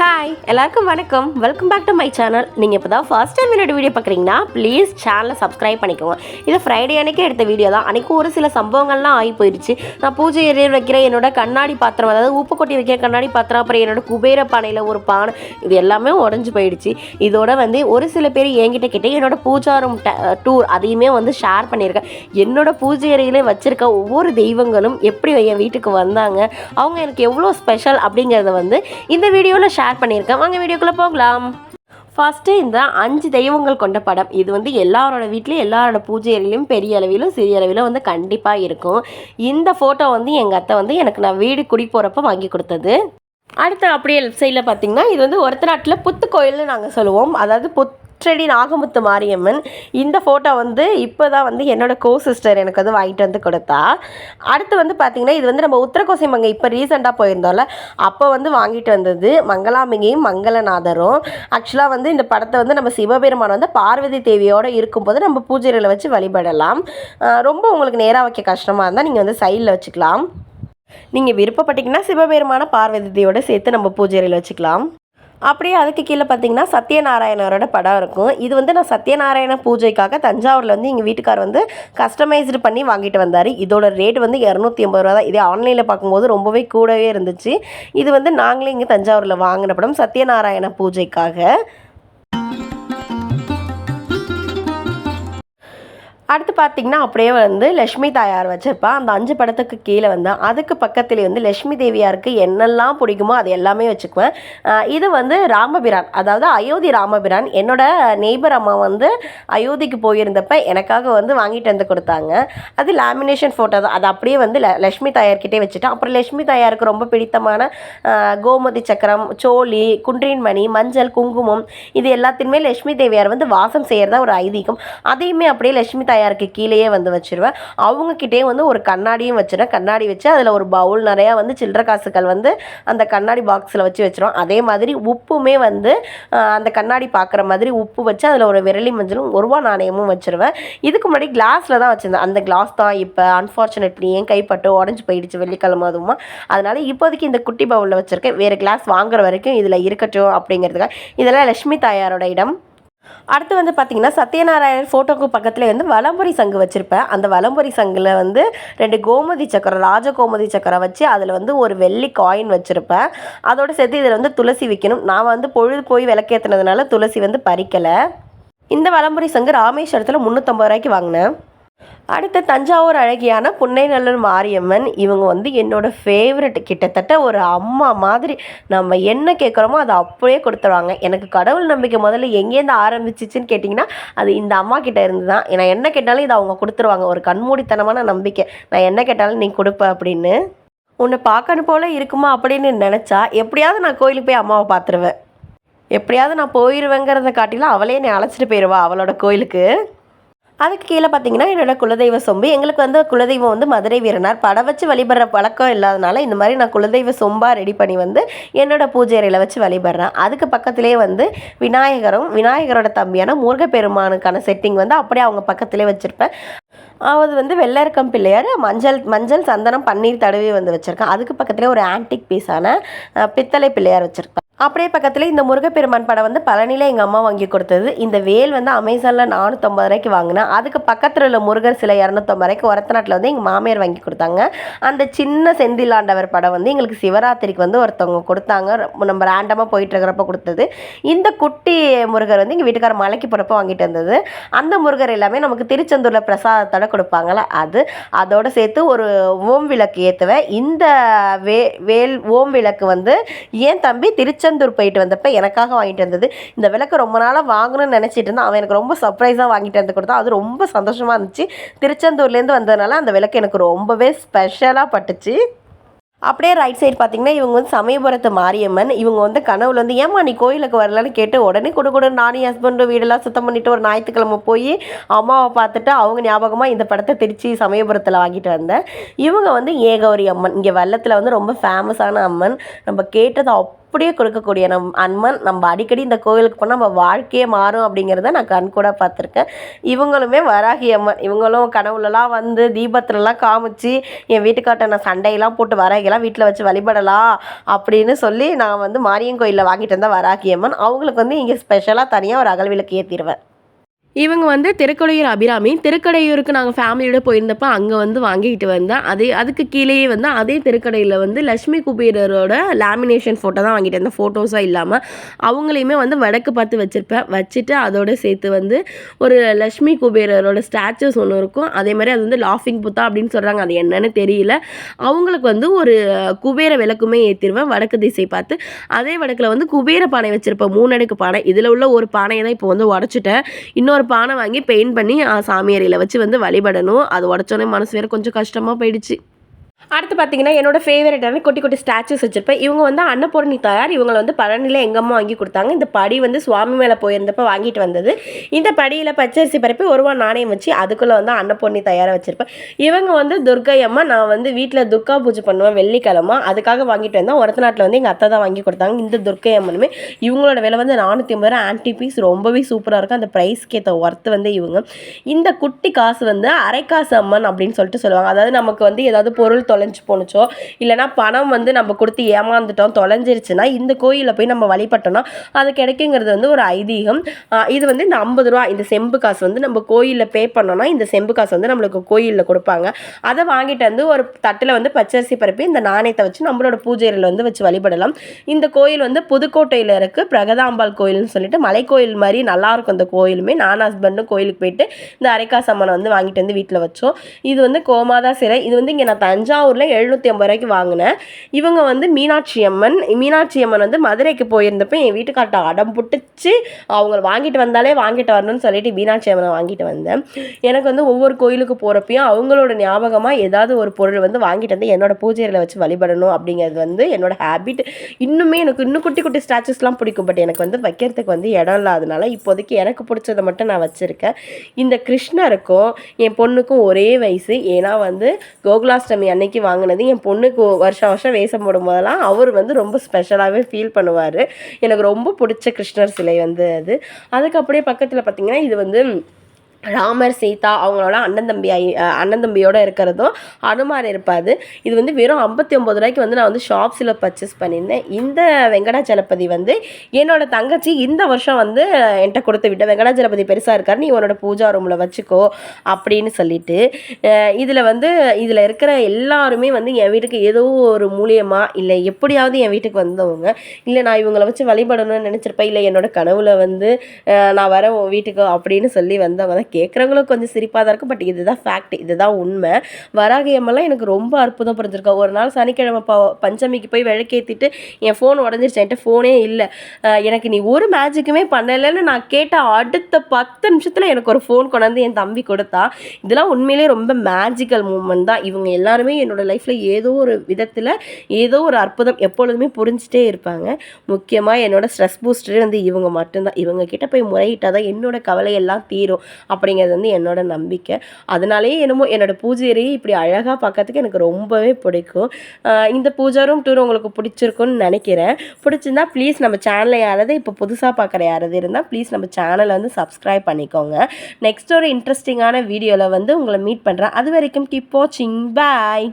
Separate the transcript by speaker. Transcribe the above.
Speaker 1: Hi எல்லாருக்கும் வணக்கம். Welcome back to my channel நீங்கள் இப்போ தான் ஃபர்ஸ்ட் டைம் என்னோட வீடியோ பார்க்குறீங்கன்னா ப்ளீஸ் சேனலை சப்ஸ்கிரைப் பண்ணிக்கோங்க. இது ஃப்ரைடே அன்னைக்கு எடுத்த வீடியோ தான். அன்றைக்கி ஒரு சில சம்பவங்கள்லாம் ஆகி போயிடுச்சு நான் பூஜை எறிய வைக்கிற என்னோட கண்ணாடி பாத்திரம் அதாவது உப்பு கொட்டி வைக்கிற கண்ணாடி பாத்திரம் அப்புறம் என்னோட குபேர பானையில் ஒரு பானை இது எல்லாமே உடஞ்சி போயிடுச்சு. இதோட வந்து ஒரு சில பேர் என்கிட்ட கிட்டே என்னோட பூஜாரம் டூர் அதையுமே வந்து ஷேர் பண்ணியிருக்கேன். என்னோட பூஜை அறையிலே வச்சுருக்க ஒவ்வொரு தெய்வங்களும் எப்படி என் வீட்டுக்கு வந்தாங்க அவங்க எனக்கு எவ்வளோ ஸ்பெஷல் அப்படிங்கிறத வந்து இந்த வீடியோவில் ஷேர் பண்ணியிருக்கேன். வாங்க வீடியோக்குள்ளே போகலாம். ஃபஸ்ட்டு இந்த அஞ்சு தெய்வங்கள் கொண்ட படம். இது வந்து எல்லாரோட வீட்லேயும் எல்லாரோட பூஜை அறையிலும் பெரிய அளவிலும் சிறிய அளவிலும் வந்து கண்டிப்பாக இருக்கும். இந்த ஃபோட்டோ வந்து எங்கள் அத்தை வந்து எனக்கு நான் வீடு குடி போகிறப்ப வாங்கி கொடுத்தது. அடுத்து அப்படியே லெஃப்ட் சைடில் பார்த்தீங்கன்னா இது வந்து ஒருத்த நாட்டில் புத்து கோயில்னு நாங்கள் சொல்லுவோம். அதாவது புத் புற்றடி நாகமுத்து மாரியம்மன். இந்த ஃபோட்டோ வந்து இப்போ தான் வந்து என்னோடய கோ சிஸ்டர் எனக்கு வந்து வாங்கிட்டு வந்து கொடுத்தா. அடுத்து வந்து பார்த்திங்கன்னா இது வந்து நம்ம உத்தரகோசை மங்கை இப்போ ரீசெண்டாக போயிருந்தோம்ல அப்போ வந்து வாங்கிட்டு வந்தது மங்களாம்பிகையும் மங்களநாதரும். ஆக்சுவலாக வந்து இந்த படத்தை வந்து நம்ம சிவபெருமான் வந்து பார்வதி தேவியோடு இருக்கும்போது நம்ம பூஜைகளை வச்சு வழிபடலாம். ரொம்ப உங்களுக்கு நேராக வைக்க கஷ்டமாக இருந்தால் நீங்கள் வந்து சைடில் வச்சுக்கலாம். நீங்கள் விருப்பப்பட்டீங்கன்னா சிவபெருமான பார்வதி தேவியோட சேர்த்து நம்ம பூஜைகளில் வச்சுக்கலாம். அப்படியே அதுக்கு கீழே பார்த்தீங்கன்னா சத்யநாராயணரோட படம் இருக்கும். இது வந்து நான் சத்யநாராயண பூஜைக்காக தஞ்சாவூரில் வந்து எங்கள் வீட்டுக்கார் வந்து கஸ்டமைஸ்டு பண்ணி வாங்கிட்டு வந்தார். இதோட ரேட் வந்து இரநூத்தி ஐம்பது ரூபா தான் இதே ஆன்லைனில் பார்க்கும்போது ரொம்பவே கூடவே இருந்துச்சு. இது வந்து நாங்களே இங்கே தஞ்சாவூரில் வாங்கின படம் சத்யநாராயண பூஜைக்காக. அடுத்து பார்த்தீங்கன்னா அப்படியே வந்து லக்ஷ்மி தாயார் வச்சிருப்பா. அந்த அஞ்சு படத்துக்கு கீழே வந்து அதுக்கு பக்கத்துலேயே வந்து லக்ஷ்மி தேவியாருக்கு என்னெல்லாம் பிடிக்குமோ அது எல்லாமே வச்சுக்குவேன். இது வந்து ராமபிரான் அதாவது அயோத்தி ராமபிரான். என்னோட நெய்பர் அம்மா வந்து அயோத்திக்கு போயிருந்தப்ப எனக்காக வந்து வாங்கிட்டு வந்து கொடுத்தாங்க. அது லேமினேஷன் ஃபோட்டோ தான். அது அப்படியே வந்து ல- லக்ஷ்மி தாயார்கிட்டே வச்சுட்டேன். அப்புறம் லக்ஷ்மி தாயாருக்கு ரொம்ப பிடித்தமான கோமதி சக்கரம் சோழி குன்றின் மணி மஞ்சள் குங்குமம் இது எல்லாத்தையுமே லக்ஷ்மி தேவியார் வந்து வாசம் செய்கிறதா ஒரு ஐதீகம். அதையுமே அப்படியே லட்சுமி தாயாருக்கு கீழேயே வந்து வச்சிருவேன். அவங்கக்கிட்டே வந்து ஒரு கண்ணாடியும் வச்சிருவேன். கண்ணாடி வச்சு அதில் ஒரு பவுல் நிறையா வந்து சில்லற காசுகள் வந்து அந்த கண்ணாடி பாக்ஸில் வச்சு வச்சிருவோம். அதே மாதிரி உப்புமே வந்து அந்த கண்ணாடி பார்க்குற மாதிரி உப்பு வச்சு அதில் ஒரு விரலி மஞ்சளும் ஒரு ரூபா நாணயமும் வச்சிருவேன். இதுக்கு முன்னாடி கிளாஸில் தான் வச்சுருந்தேன். அந்த கிளாஸ் தான் இப்போ அன்ஃபார்ச்சுனேட்லி ஏன் கைப்பட்டு உடஞ்சி போயிடுச்சு வெள்ளிக்கிழமை அதுவுமா. அதனால் இப்போதைக்கு இந்த குட்டி பவுலில் வச்சுருக்கேன். வேறு கிளாஸ் வாங்குற வரைக்கும் இதில் இருக்கட்டும் அப்படிங்கிறதுக்காக. இதெல்லாம் லட்சுமி தாயாரோட இடம். அடுத்து வந்து பார்த்தீங்கன்னா சத்யநாராயணன் ஃபோட்டோக்கு பக்கத்தில் வந்து வலம்புரி சங்கு வச்சுருப்பேன். அந்த வலம்புரி சங்கில் வந்து ரெண்டு கோமதி சக்கரம் ராஜ கோமதி சக்கரம் வச்சு அதில் வந்து ஒரு வெள்ளி காயின் வச்சுருப்பேன். அதோட சேர்த்து இதில் வந்து துளசி வைக்கணும். நான் வந்து பொழுது போய் விளக்கேற்றினதுனால துளசி வந்து பறிக்கலை. இந்த வலம்புரி சங்கு ராமேஸ்வரத்தில் முந்நூற்றம்பது ரூபாய்க்கு வாங்கினேன். அடுத்து தஞ்சாவூர் அழகியான புன்னைநல்லூர் மாரியம்மன். இவங்க வந்து என்னோடய ஃபேவரட் கிட்டத்தட்ட ஒரு அம்மா மாதிரி. நம்ம என்ன கேட்குறோமோ அதை அப்படியே கொடுத்துருவாங்க. எனக்கு கடவுள் நம்பிக்கை முதல்ல எங்கேருந்து ஆரம்பிச்சிச்சின்னு கேட்டிங்கன்னா அது இந்த அம்மா கிட்ட இருந்து தான் நான் என்ன கேட்டாலும் இதை அவங்க கொடுத்துருவாங்க. ஒரு கண்மூடித்தனமான நம்பிக்கை. நான் என்ன கேட்டாலும் நீ கொடுப்ப அப்படின்னு. உன்னை பார்க்கணும் போல இருக்குமா அப்படின்னு நினச்சா எப்படியாவது நான் கோயிலுக்கு போய் அம்மாவை பார்த்துருவேன். எப்படியாவது நான் போயிடுவேங்கிறத காட்டிலும் அவளே என்னை அழைச்சிட்டு போயிடுவா அவளோட கோயிலுக்கு. அதுக்கு கீழே பார்த்தீங்கன்னா என்னோட குலதெய்வ சொம்பு. எங்களுக்கு வந்து குலதெய்வம் வந்து மதுரை வீரனார். படம் வச்சு வழிபடுற பழக்கம் இல்லாதனால இந்த மாதிரி நான் குலதெய்வ சொம்பாக ரெடி பண்ணி வந்து என்னோட பூஜை அறையில் வச்சு வழிபடுறேன். அதுக்கு பக்கத்திலே வந்து விநாயகரும் விநாயகரோட தம்பியான முருகப்பெருமானுக்கான செட்டிங் வந்து அப்படியே அவங்க பக்கத்திலே வச்சுருப்பேன். அது வந்து வெள்ளரிக்கம் பிள்ளையார் மஞ்சள் மஞ்சள் சந்தனம் பன்னீர் தடவி வந்து வச்சுருக்கேன். அதுக்கு பக்கத்துலேயே ஒரு ஆன்டிக் பீஸான பித்தளை பிள்ளையார் வச்சுருப்பேன் அப்படியே பக்கத்தில் இந்த முருகப்பெருமான் படம் வந்து பழனியில் எங்கள் அம்மா வாங்கி கொடுத்தது. இந்த வேல் வந்து அமேசானில் நானூற்றம்பது ரூபாய்க்கு வாங்கினேன் அதுக்கு பக்கத்தில் உள்ள முருகர் சிலை இரநூத்தம்பது ரூபாய்க்கு ஒரத்த நாட்டில் வந்து எங்கள் மாமியார் வாங்கி கொடுத்தாங்க. அந்த சின்ன செந்திலாண்டவர் படம் வந்து எங்களுக்கு சிவராத்திரிக்கு வந்து ஒருத்தவங்க கொடுத்தாங்க. நம்ம ரேண்டமாக போயிட்டுருக்கிறப்ப கொடுத்தது. இந்த குட்டி முருகர் வந்து எங்கள் வீட்டுக்கார மலைக்கு போகிறப்ப வாங்கிட்டு வந்தது. அந்த முருகர் எல்லாமே நமக்கு திருச்செந்தூரில் பிரசாதத்தோட கொடுப்பாங்கள அது. அதோடு சேர்த்து ஒரு ஓம் விளக்கு ஏற்றுவேன் இந்த வே வேல் ஓம் விளக்கு வந்து ஏன் தம்பி திருச்செந்தூர் போயிட்டு வந்தப்ப எனக்காக வாங்கிட்டு வந்தது. இந்த விளக்கு ரொம்ப நாளாக வாங்கணும்னு நினச்சிட்டு இருந்தான். அவன் எனக்கு ரொம்ப சர்ப்ரைஸாக வாங்கிட்டு வந்து கொடுத்தான். அது ரொம்ப சந்தோஷமாக இருந்துச்சு. திருச்செந்தூர்லேருந்து வந்ததுனால அந்த விளக்கு எனக்கு ரொம்பவே ஸ்பெஷலாக பட்டுச்சு. அப்படியே ரைட் சைடு பார்த்தீங்கன்னா இவங்க வந்து சமயபுரத்து மாரியம்மன். இவங்க வந்து கனவுல வந்து ஏம்மா நீ கோயிலுக்கு வரலன்னு கேட்டு உடனே கொடு கொடு நானும் ஹஸ்பண்டும் வீடெல்லாம் சுத்தம் பண்ணிட்டு ஒரு ஞாயிற்றுக்கிழமை போய் அம்மாவை பார்த்துட்டு அவங்க ஞாபகமாக இந்த படத்தை திருச்சி சமயபுரத்தில் வாங்கிட்டு வந்தேன். இவங்க வந்து ஏகௌரி அம்மன். இங்கே வெள்ளத்தில் வந்து ரொம்ப ஃபேமஸான அம்மன். நம்ம கேட்டது அப்படியே கொடுக்கக்கூடிய நம் அன்மன் நம்ம அடிக்கடி இந்த கோவிலுக்கு போனால் நம்ம வாழ்க்கையே மாறும் அப்படிங்கிறத நான் கண் கூட பார்த்துருக்கேன். இவங்களுமே வராகி அம்மன். இவங்களும் கனவுலலாம் வந்து தீபத்துலலாம் காமிச்சு என் வீட்டுக்கார்ட்ட நான் சண்டையெல்லாம் போட்டு வராகிலாம் வீட்டில் வச்சு வழிபடலாம் அப்படின்னு சொல்லி நான் வந்து மாரியன் கோயிலில் வாங்கிட்டு வந்தேன் வராகி அம்மன். அவங்களுக்கு வந்து இங்கே ஸ்பெஷலாக தனியாக ஒரு அகல் விளக்கு ஏற்றிடுவேன் இவங்க வந்து திருக்கடையூர் அபிராமி. திருக்கடையூருக்கு நாங்கள் ஃபேமிலியோட போயிருந்தப்போ அங்கே வந்து வாங்கிக்கிட்டு வந்தேன் அதே அதுக்கு கீழேயே வந்து அதே திருக்கடையில் வந்து லக்ஷ்மி குபேரரோட லேமினேஷன் ஃபோட்டோ தான் வாங்கிட்டு வந்தேன். ஃபோட்டோஸாக இல்லாமல் அவங்களையுமே வந்து வடக்கு பார்த்து வச்சுருப்பேன். வச்சுட்டு அதோட சேர்த்து வந்து ஒரு லக்ஷ்மி குபேரரோட ஸ்டாச்சுஸ் ஒன்று இருக்கும். அதே மாதிரி அது வந்து லாஃபிங் புத்தா அப்படின்னு சொல்கிறாங்க அது என்னன்னு தெரியல. அவங்களுக்கு வந்து ஒரு குபேர விளக்குமே ஏற்றிடுவேன் வடக்கு திசை பார்த்து. அதே வடக்கில் வந்து குபேர பானை வச்சுருப்பேன். மூணு அடுக்கு பானை. இதில் உள்ள ஒரு பானையை தான் இப்போ வந்து உடச்சிட்டேன். இன்னொரு பானை வாங்கி பெயிண்ட் பண்ணி சாமி அறையில் வச்சு வந்து வழிபடணும். அது உடச்சோன்னே மனசு வேறு கொஞ்சம் கஷ்டமாக போயிடுச்சு. அடுத்து பார்த்தீங்கன்னா என்னோட ஃபேவரட்டான குட்டி குட்டி ஸ்டாச்சுஸ் வச்சுருப்பேன். இவங்க வந்து அன்னபூரணி தாயார். இவங்களை வந்து பழனியில் எங்கள் அம்மா வாங்கி கொடுத்தாங்க. இந்த படி வந்து சுவாமி மேலே போயிருந்தப்போ வாங்கிட்டு வந்தது. இந்த படியில் பச்சரிசி பரப்பி ஒரு ரூபா நாணயம் வச்சு அதுக்குள்ளே வந்து அன்னபூர்ணி தயாராக வச்சுருப்பேன். இவங்க வந்து துர்கை அம்மா நான் வந்து வீட்டில் துர்கா பூஜை பண்ணுவேன் வெள்ளிக்கிழமை. அதுக்காக வாங்கிட்டு வந்தேன். ஒருத்த நாட்டில் வந்து எங்கள் அத்தை தான் வாங்கி கொடுத்தாங்க. இந்த துர்கை அம்மனுமே இவங்களோட விலை வந்து நானூற்றி ஐம்பது ரூபா ஆன்டி பீஸ் ரொம்பவே சூப்பராக இருக்கும். அந்த ப்ரைஸ்க்கு ஏற்ற ஒர்த்து வந்து இவங்க. இந்த குட்டி காசு வந்து அரைக்காசு அம்மன் அப்படின்னு சொல்லிட்டு சொல்லுவாங்க. அதாவது நமக்கு வந்து ஏதாவது பொருள் தொலைஞ்சு போணுச்சோ? இல்லைனா பணம் வந்து நம்ம கொடுத்து ஏமாந்துட்டோம் தொலைஞ்சிருச்சுன்னா இந்த கோயிலில் போய் நம்ம வழிபட்டோம்னா அது கிடைக்குங்கிறது வந்து ஒரு ஐதீகம். இது வந்து இந்த ஐம்பது ரூபா இந்த செம்பு காசு வந்து நம்ம கோயிலில் பே பண்ணோம்னா இந்த செம்பு காசு வந்து நம்மளுக்கு கோயிலில் கொடுப்பாங்க. அதை வாங்கிட்டு வந்து ஒரு தட்டில் வந்து பச்சரிசி பரப்பி இந்த நாணயத்தை வச்சு நம்மளோட பூஜையில் வந்து வச்சு வழிபடலாம். இந்த கோயில் வந்து புதுக்கோட்டையில் இருக்குது பிரகதாம்பாள் கோயில்னு சொல்லிட்டு மலைக்கோயில் மாதிரி நல்லாயிருக்கும் அந்த கோயிலுமே. நான் ஹஸ்பண்டும் கோயிலுக்கு போயிட்டு இந்த அரைக்கா சம்மனை வந்து வாங்கிட்டு வந்து வீட்டில் வச்சோம். இது வந்து கோமாதா சிலை. இது வந்து இங்கே நான் தஞ்சாவூரில் எழுநூற்றி ஐம்பது ரூபாய்க்கு வாங்கினேன். இவங்க வந்து மீனாட்சி அம்மன். மீனாட்சி அம்மன் வந்து மதுரைக்கு போயிருந்தப்போ என் வீட்டுக்கார்ட்ட அடம் புட்டுச்சு அவங்க வாங்கிட்டு வந்தாலே வாங்கிட்டு வரணும்னு சொல்லிட்டு மீனாட்சி அம்மனை வாங்கிட்டு வந்தேன். எனக்கு வந்து ஒவ்வொரு கோயிலுக்கு போகிறப்பையும் அவங்களோட ஞாபகமாக ஏதாவது ஒரு பொருள் வந்து வாங்கிட்டு வந்து என்னோட பூஜையில் வச்சு வழிபடணும் அப்படிங்கிறது வந்து என்னோட ஹேபிட் இன்னுமே எனக்கு இன்னும் குட்டி குட்டி ஸ்டாச்சுஸ்லாம் பிடிக்கும். பட் எனக்கு வந்து வைக்கிறதுக்கு வந்து இடம் இல்லாதனால இப்போதைக்கு எனக்கு பிடிச்சதை மட்டும் நான் வச்சுருக்கேன். இந்த கிருஷ்ணருக்கும் என் பொண்ணுக்கும் ஒரே வயசு. ஏன்னா வந்து கோகுலாஷ்டமி அன்னைக்கு வாங்கினது. என் பொண்ணுக்கு வருஷம் வருஷம் வேஷம் போடும் போதெல்லாம் அவர் வந்து ரொம்ப ஸ்பெஷலாகவே ஃபீல் பண்ணுவார். எனக்கு ரொம்ப பிடிச்ச கிருஷ்ணர் சிலை வந்து அது. அதுக்கு அப்படியே பக்கத்தில் பார்த்தீங்கன்னா இது வந்து ராமர் சீதா அவங்களோட அண்ணன் தம்பி ஐ- அண்ணன் தம்பியோட இருக்கிறதும் அனுமார் இருப்பாது. இது வந்து வெறும் ஐம்பத்தி ஒம்பது ரூபாய்க்கு வந்து நான் வந்து ஷாப்ஸில் பர்ச்சேஸ் பண்ணியிருந்தேன். இந்த வெங்கடாச்சலபதி வந்து என்னோட தங்கச்சி இந்த வருஷம் வந்து என்கிட்ட கொடுத்து விட்ட வெங்கடாச்சலபதி பெருசாக இருக்கார் நீ உன்னோட பூஜா ரூமில் வச்சுக்கோ அப்படின்னு சொல்லிட்டு இதில் வந்து இதில் இருக்கிற எல்லாருமே வந்து என் வீட்டுக்கு ஏதோ ஒரு மூலியமாக இல்லை எப்படியாவது என் வீட்டுக்கு வந்தவங்க இல்லை நான் இவங்களை வச்சு வழிபடணும்னு நினச்சிருப்பேன் இல்லை என்னோட கனவுல வந்து நான் வரேன் உன் வீட்டுக்கு அப்படின்னு சொல்லி வந்தவங்க. கேட்குறவங்களும் கொஞ்சம் சிரிப்பாக தான் இருக்கும். பட் இதுதான் ஃபேக்ட் இதுதான் உண்மை. வராகியம்மெல்லாம் எனக்கு ரொம்ப அற்புதம் புரிஞ்சிருக்கா. ஒரு நாள் சனிக்கிழமை ப பஞ்சமிக்கு போய் விளக்கேற்றிட்டு என் ஃபோன் உடஞ்சிருச்சு. என்கிட்ட ஃபோனே இல்லை. எனக்கு நீ ஒரு மேஜிக்குமே பண்ணலைன்னு நான் கேட்ட அடுத்த பத்து நிமிஷத்தில் எனக்கு ஒரு ஃபோன் கொண்டாந்து என் தம்பி கொடுத்தா. இதெல்லாம் உண்மையிலேயே ரொம்ப மேஜிக்கல் மூமெண்ட் தான். இவங்க எல்லாருமே என்னோடய லைஃப்பில் ஏதோ ஒரு விதத்தில் ஏதோ ஒரு அற்புதம் எப்பொழுதுமே புரிஞ்சிட்டே இருப்பாங்க. முக்கியமாக என்னோடய ஸ்ட்ரெஸ் பூஸ்டரே வந்து இவங்க மட்டும்தான். இவங்க கிட்ட போய் முறையிட்டால் தான் என்னோட கவலையெல்லாம் தீரும். அப்படிங்கிறது வந்து என்னோட நம்பிக்கை. அதனாலேயே என்னமோ என்னோட பூஜையறையே இப்படி அழகாக பார்க்கறதுக்கு எனக்கு ரொம்பவே பிடிக்கும். இந்த பூஜா ரூம் டூர் உங்களுக்கு பிடிச்சிருக்குன்னு நினைக்கிறேன். பிடிச்சிருந்தா ப்ளீஸ் நம்ம சேனலை யாராவது இப்போ புதுசாக பார்க்குற யாராவது இருந்தால் ப்ளீஸ் நம்ம சேனலை வந்து சப்ஸ்கிரைப் பண்ணிக்கோங்க. நெக்ஸ்ட் ஒரு இன்ட்ரெஸ்டிங்கான வீடியோவில் வந்து உங்களை மீட் பண்ணுறேன் அது வரைக்கும் கீப் வாட்சிங் பாய்